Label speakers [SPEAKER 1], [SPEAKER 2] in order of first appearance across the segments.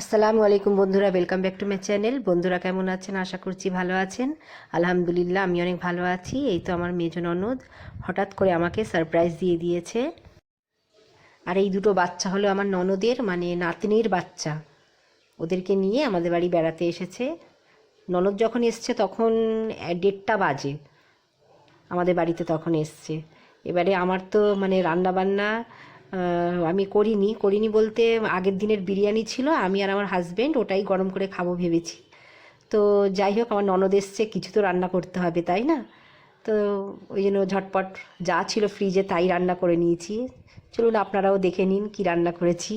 [SPEAKER 1] আসসালামু আলাইকুম বন্ধুরা welcome back to my channel বন্ধুরা, কেমন আছেন? আশা করছি ভালো আছেন। আলহামদুলিল্লাহ আমি অনেক ভালো আছি। এই তো আমার মেজ ননদ হঠাৎ করে আমাকে সারপ্রাইজ দিয়ে দিয়েছে। আর এই দুটো বাচ্চা হলো আমার ননদের মানে নাতনির বাচ্চা। ওদেরকে নিয়ে আমাদের বাড়ি বেড়াতে এসেছে। ননদ যখন এসছে তখন দেড়টা বাজে। আমাদের বাড়িতে তখন এসছে। এবারে আমার তো মানে রান্না বান্না আমি করিনি। করিনি বলতে আগের দিনের বিরিয়ানি ছিল, আমি আর আমার হাজব্যান্ড ওটাই গরম করে খাব ভেবেছি। তো যাই হোক, আমার ননদ এসছে, কিছু তো রান্না করতে হবে, তাই না? তো ওই জন্য ঝটপট যা ছিল ফ্রিজে তাই রান্না করে নিয়েছি। চলুন, আপনারাও দেখে নিন কি রান্না করেছি।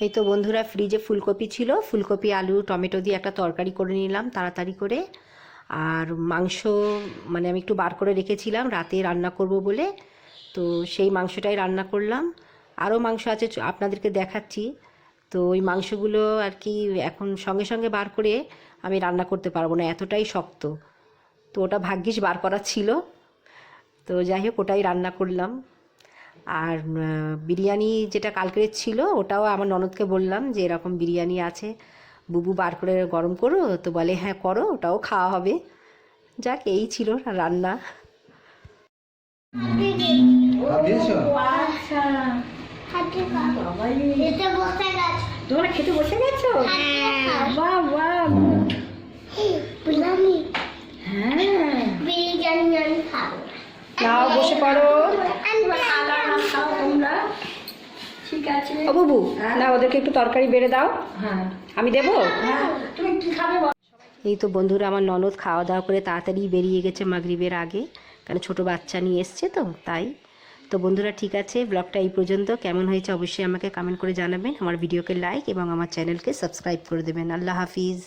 [SPEAKER 1] এই তো বন্ধুরা ফ্রিজে ফুলকপি ছিল। ফুলকপি, আলু, টমেটো দিয়ে একটা তরকারি করে নিলাম তাড়াতাড়ি করে। আর মাংস মানে আমি একটু বার করে রেখেছিলাম, রাতে রান্না করব বলে। তো সেই মাংসটাই রান্না করলাম। আরও মাংস আছে আপনাদেরকে দেখাচ্ছি। তো ওই মাংসগুলো আর কি এখন সঙ্গে সঙ্গে বার করে আমি রান্না করতে পারব না, এতটাই শক্ত। তো ওটা ভাগ্যিস বার করা ছিল। তো যাই হোক, ওটাই রান্না করলাম। আর বিরিয়ানি যেটা কালকের ছিল ওটাও আমার ননদকে বললাম যে এরকম বিরিয়ানি আছে বুবু বার করে গরম করো তো বলে হ্যাঁ করো ওটাও খাওয়া হবে। যাক এই ছিল রান্না।
[SPEAKER 2] আচ্ছা। তোমরা খেতে বসে গেছো?
[SPEAKER 3] হ্যাঁ
[SPEAKER 2] বাহ বাহ।
[SPEAKER 3] বিরিয়ানি।
[SPEAKER 2] হ্যাঁ।
[SPEAKER 3] বিরিয়ানি খাব।
[SPEAKER 1] নাও বসে পড়ো
[SPEAKER 3] আমি
[SPEAKER 2] খাবার না খাও তোমরা ঠিক আছে।
[SPEAKER 1] ও বুবু না ওদেরকে একটু তরকারি বেড়ে দাও।
[SPEAKER 2] হ্যাঁ।
[SPEAKER 1] আমি দেবো?
[SPEAKER 2] হ্যাঁ তুমি কি খাবে
[SPEAKER 1] এই তো বন্ধুরা আমার ননদ খাওয়া দাওয়া করে তাড়াতাড়ি বেরিয়ে গেছে মাগরিবের আগে। কারণ ছোটো বাচ্চা নিয়ে এসছে তো তাই। তো বন্ধুরা ঠিক আছে ব্লগটা এই পর্যন্ত। কেমন হয়েছে অবশ্যই আমাকে কমেন্ট করে জানাবেন। আমার ভিডিওকে লাইক এবং আমার চ্যানেলকে সাবস্ক্রাইব করে দেবেন। আল্লাহ হাফিজ।